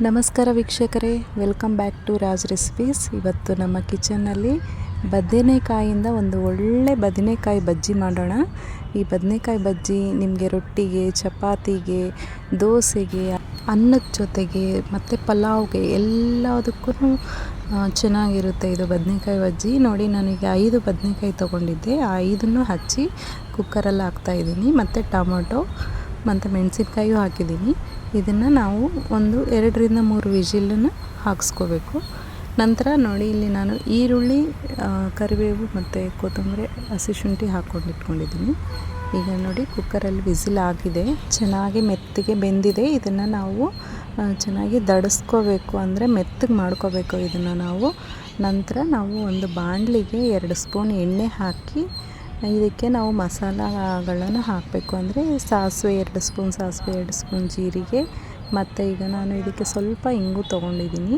ನಮಸ್ಕಾರ ವೀಕ್ಷಕರೇ welcome back to Raj recipes ಇವತ್ತು ನಮ್ಮ ಕಿಚನ್ನಲ್ಲಿ ಬದನೆಕಾಯಿಂದ ಒಂದು ಒಳ್ಳೆ ಬದನೆಕಾಯಿ ಬಜ್ಜಿ ಮಾಡೋಣ. ಈ ಬದನೆಕಾಯಿ ಬಜ್ಜಿ ನಿಮಗೆ ರೊಟ್ಟಿಗೆ, ಚಪಾತಿಗೆ, ದೋಸೆಗೆ, ಅನ್ನದ ಜೊತೆಗೆ ಮತ್ತು ಪಲಾವ್ಗೆ ಎಲ್ಲದಕ್ಕೂ ಚೆನ್ನಾಗಿರುತ್ತೆ ಇದು ಬದನೆಕಾಯಿ ಬಜ್ಜಿ. ನೋಡಿ, ನನಗೆ ಐದು ಬದನೆಕಾಯಿ ತೊಗೊಂಡಿದ್ದೆ. ಆ ಐದನ್ನು ಹಚ್ಚಿ ಕುಕ್ಕರಲ್ಲಿ ಹಾಕ್ತಾಯಿದ್ದೀನಿ ಮತ್ತು ಟೊಮೊಟೊ ಮತ್ತು ಮೆಣಸಿನ್ಕಾಯಿಯೂ ಹಾಕಿದ್ದೀನಿ. ಇದನ್ನು ನಾವು ಒಂದು ಎರಡರಿಂದ ಮೂರು ವಿಜಿಲನ್ನು ಹಾಕ್ಸ್ಕೋಬೇಕು. ನಂತರ ನೋಡಿ ಇಲ್ಲಿ ನಾನು ಈರುಳ್ಳಿ ಕರಿಬೇವು ಮತ್ತು ಕೊತ್ತಂಬರಿ, ಹಸಿ ಶುಂಠಿ ಹಾಕ್ಕೊಂಡು ಇಟ್ಕೊಂಡಿದ್ದೀನಿ. ಈಗ ನೋಡಿ ಕುಕ್ಕರಲ್ಲಿ ವಿಸಿಲ್ ಆಗಿದೆ. ಚೆನ್ನಾಗಿ ಮೆತ್ತಗೆ ಬೆಂದಿದೆ. ಇದನ್ನು ನಾವು ಚೆನ್ನಾಗಿ ದಡಿಸ್ಕೋಬೇಕು ಅಂದರೆ ಮೆತ್ತಗೆ ಮಾಡ್ಕೋಬೇಕು ಇದನ್ನು ನಾವು. ನಂತರ ನಾವು ಒಂದು ಬಾಣಲಿಗೆ ಎರಡು ಸ್ಪೂನ್ ಎಣ್ಣೆ ಹಾಕಿ ಇದಕ್ಕೆ ನಾವು ಮಸಾಲಗಳನ್ನು ಹಾಕಬೇಕು. ಅಂದರೆ ಸಾಸಿವೆ ಎರಡು ಸ್ಪೂನ್ ಸಾಸಿವೆ ಎರಡು ಸ್ಪೂನ್ ಜೀರಿಗೆ. ಮತ್ತು ಈಗ ನಾನು ಇದಕ್ಕೆ ಸ್ವಲ್ಪ ಇಂಗು ತೊಗೊಂಡಿದ್ದೀನಿ.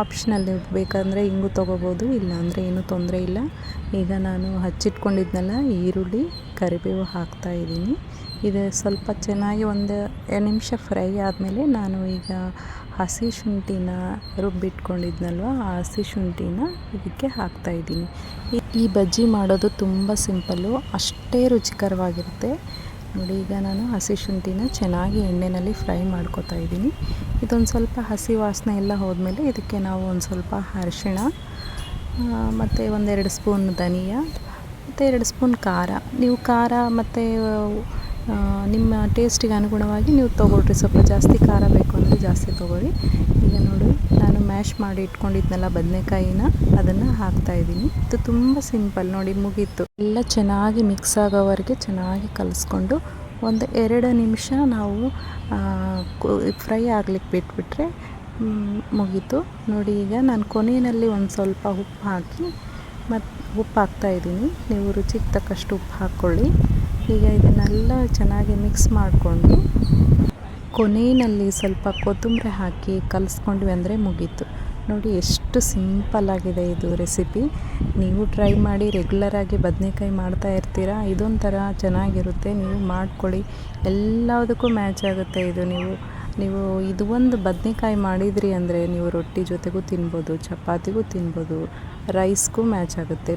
ಆಪ್ಷನಲ್ ಬೇಕಂದರೆ ಇಂಗು ತೊಗೋಬೋದು, ಇಲ್ಲಾಂದರೆ ಏನೂ ತೊಂದರೆ ಇಲ್ಲ. ಈಗ ನಾನು ಹಚ್ಚಿಟ್ಕೊಂಡಿದ್ನಲ್ಲ, ಈರುಳ್ಳಿ, ಕರಿಬೇವು ಹಾಕ್ತಾಯಿದ್ದೀನಿ ಇದು ಸ್ವಲ್ಪ ಚೆನ್ನಾಗಿ ಒಂದು ಎರಡು ನಿಮಿಷ ಫ್ರೈ ಆದಮೇಲೆ ನಾನು ಈಗ ಹಸಿ ಶುಂಠಿನ ರುಬ್ಬಿಟ್ಕೊಂಡಿದ್ನಲ್ವ, ಆ ಹಸಿ ಶುಂಠಿನ ಇದಕ್ಕೆ ಹಾಕ್ತಾಯಿದ್ದೀನಿ ಈ ಬಜ್ಜಿ ಮಾಡೋದು ತುಂಬ ಸಿಂಪಲ್ಲು, ಅಷ್ಟೇ ರುಚಿಕರವಾಗಿರುತ್ತೆ. ನೋಡಿ, ಈಗ ನಾನು ಹಸಿ ಶುಂಠಿನ ಚೆನ್ನಾಗಿ ಎಣ್ಣೆಯಲ್ಲಿ ಫ್ರೈ ಮಾಡ್ಕೊತಾ ಇದ್ದೀನಿ. ಇದೊಂದು ಸ್ವಲ್ಪ ಹಸಿ ವಾಸನೆ ಎಲ್ಲ ಹೋದ್ಮೇಲೆ ಇದಕ್ಕೆ ನಾವು ಒಂದು ಸ್ವಲ್ಪ ಅರಿಶಿಣ ಮತ್ತು ಒಂದೆರಡು ಸ್ಪೂನ್ ಧನಿಯಾ, ಮತ್ತು ಎರಡು ಸ್ಪೂನ್ ಖಾರ. ನೀವು ಖಾರ ಮತ್ತು ನಿಮ್ಮ ಟೇಸ್ಟಿಗೆ ಅನುಗುಣವಾಗಿ ನೀವು ತೊಗೊಳ್ರಿ. ಸ್ವಲ್ಪ ಜಾಸ್ತಿ ಖಾರ ಬೇಕು ಅಂದರೆ ಜಾಸ್ತಿ ತೊಗೊಳ್ಳಿ ಈಗ ನೋಡಿ ಮ್ಯಾಶ್ ಮಾಡಿ ಇಟ್ಕೊಂಡಿದ್ನಲ್ಲ ಬದನೆಕಾಯಿನ, ಅದನ್ನು ಹಾಕ್ತಾಯಿದ್ದೀನಿ ಇದು ತುಂಬ ಸಿಂಪಲ್, ನೋಡಿ ಮುಗೀತು. ಎಲ್ಲ ಚೆನ್ನಾಗಿ ಮಿಕ್ಸ್ ಆಗೋವರೆಗೆ ಚೆನ್ನಾಗಿ ಕಲಸ್ಕೊಂಡು ಒಂದು ಎರಡು ನಿಮಿಷ ನಾವು ಫ್ರೈ ಆಗ್ಲಿಕ್ಕೆ ಬಿಟ್ಬಿಟ್ರೆ ಮುಗೀತು. ನೋಡಿ ಈಗ ನಾನು ಕೊನೆಯಲ್ಲಿ ಒಂದು ಸ್ವಲ್ಪ ಉಪ್ಪು ಹಾಕಿ ಮತ್ತು ಉಪ್ಪು ಹಾಕ್ತಾಯಿದ್ದೀನಿ ನೀವು ರುಚಿಗೆ ತಕ್ಕಷ್ಟು ಉಪ್ಪು ಹಾಕ್ಕೊಳ್ಳಿ. ಈಗ ಇದನ್ನೆಲ್ಲ ಚೆನ್ನಾಗಿ ಮಿಕ್ಸ್ ಮಾಡಿಕೊಂಡು ಕೊನೆಯಲ್ಲಿ ಸ್ವಲ್ಪ ಕೊತ್ತಂಬರಿ ಹಾಕಿ ಕಲಿಸ್ಕೊಂಡ್ವಿ ಅಂದರೆ ಮುಗೀತು. ನೋಡಿ ಎಷ್ಟು ಸಿಂಪಲ್ಲಾಗಿದೆ ಇದು ರೆಸಿಪಿ. ನೀವು ಟ್ರೈ ಮಾಡಿ ರೆಗ್ಯುಲರಾಗಿ ಬದನೆಕಾಯಿ ಮಾಡ್ತಾ ಇರ್ತೀರಾ, ಇದೊಂಥರ ಚೆನ್ನಾಗಿರುತ್ತೆ. ನೀವು ಮಾಡ್ಕೊಳ್ಳಿ. ಎಲ್ಲದಕ್ಕೂ ಮ್ಯಾಚ್ ಆಗುತ್ತೆ ಇದು. ನೀವು ನೀವು ಇದು ಒಂದು ಬದನೆಕಾಯಿ ಮಾಡಿದ್ರಿ ಅಂದರೆ ನೀವು ರೊಟ್ಟಿ ಜೊತೆಗೂ ತಿನ್ಬೋದು, ಚಪಾತಿಗೂ ತಿನ್ಬೋದು ರೈಸ್ಗೂ ಮ್ಯಾಚ್ ಆಗುತ್ತೆ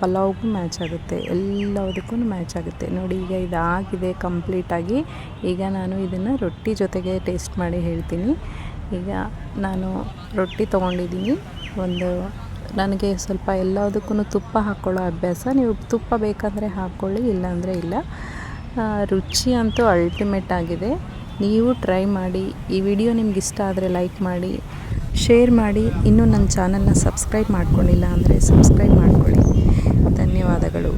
ಪಲಾವ್ಗೂ ಮ್ಯಾಚ್ ಆಗುತ್ತೆ, ಎಲ್ಲದಕ್ಕೂ ಮ್ಯಾಚ್ ಆಗುತ್ತೆ. ನೋಡಿ, ಈಗ ಇದು ಆಗಿದೆ ಕಂಪ್ಲೀಟಾಗಿ ಈಗ ನಾನು ಇದನ್ನು ರೊಟ್ಟಿ ಜೊತೆಗೆ ಟೇಸ್ಟ್ ಮಾಡಿ ಹೇಳ್ತೀನಿ. ಈಗ ನಾನು ರೊಟ್ಟಿ ತೊಗೊಂಡಿದ್ದೀನಿ. ಒಂದು, ನನಗೆ ಸ್ವಲ್ಪ ಎಲ್ಲದಕ್ಕೂ ತುಪ್ಪ ಹಾಕ್ಕೊಳ್ಳೋ ಅಭ್ಯಾಸ. ನೀವು ತುಪ್ಪ ಬೇಕಂದರೆ ಹಾಕ್ಕೊಳ್ಳಿ ಇಲ್ಲಾಂದರೆ ಇಲ್ಲ. ರುಚಿ ಅಂತೂ ಅಲ್ಟಿಮೇಟ್ ಆಗಿದೆ. ನೀವು ಟ್ರೈ ಮಾಡಿ. ಈ ವಿಡಿಯೋ ನಿಮ್ಗೆ ಇಷ್ಟ ಆದರೆ ಲೈಕ್ ಮಾಡಿ. ಶೇರ್ ಮಾಡಿ. ಇನ್ನೂ ನನ್ನ ಚಾನಲ್ನ ಸಬ್ಸ್ಕ್ರೈಬ್ ಮಾಡ್ಕೊಂಡಿಲ್ಲ ಅಂದರೆ ಸಬ್ಸ್ಕ್ರೈಬ್ ಮಾಡಿಕೊಳ್ಳಿ. ಧನ್ಯವಾದಗಳು.